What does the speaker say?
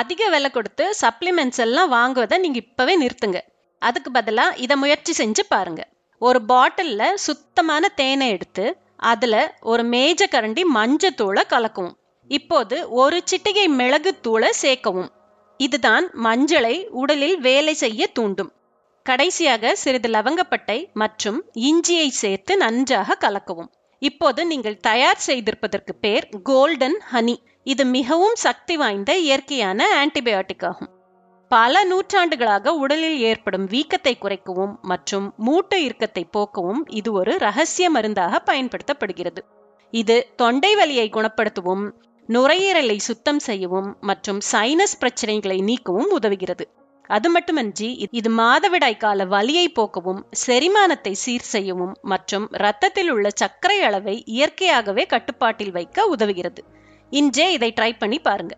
அதிக விலை கொடுத்து சப்ளிமெண்ட்ஸ் எல்லாம் வாங்குவதை நீங்க இப்பவே நிறுத்துங்க. அதுக்கு பதிலா இதை முயற்சி செஞ்சு பாருங்க. ஒரு பாட்டிலில் சுத்தமான தேனை எடுத்து அதுல ஒரு மேஜ கரண்டி மஞ்சத்தூளை கலக்கவும். இப்போது ஒரு சிட்டிகை மிளகு தூளை சேர்க்கவும். இதுதான் மஞ்சளை உடலில் வேலை செய்ய தூண்டும். கடைசியாக சிறிது லவங்கப்பட்டை மற்றும் இஞ்சியை சேர்த்து நன்றாக கலக்கவும். இப்போது நீங்கள் தயார் செய்திருப்பதற்கு பேர் கோல்டன் ஹனி இது மிகவும் சக்தி வாய்ந்த இயற்கையான ஆன்டிபயோட்டிக் ஆகும் பல நூற்றாண்டுகளாக உடலில் ஏற்படும் வீக்கத்தை குறைக்கவும் மற்றும் மூட்டு இறுக்கத்தை போக்கவும் இது ஒரு ரகசிய மருந்தாக பயன்படுத்தப்படுகிறது. இது தொண்டை வலியை குணப்படுத்தவும் நுரையீரலை சுத்தம் செய்யவும் மற்றும் சைனஸ் பிரச்சனைகளை நீக்கவும் உதவுகிறது. அது மட்டுமன்றி இது மாதவிடாய் கால வலியை போக்கவும் செரிமானத்தை சீர் செய்யவும் மற்றும் இரத்தத்தில் உள்ள சர்க்கரை அளவை இயற்கையாகவே கட்டுப்பாட்டில் வைக்க உதவுகிறது. இன்றே இதை ட்ரை பண்ணி பாருங்க.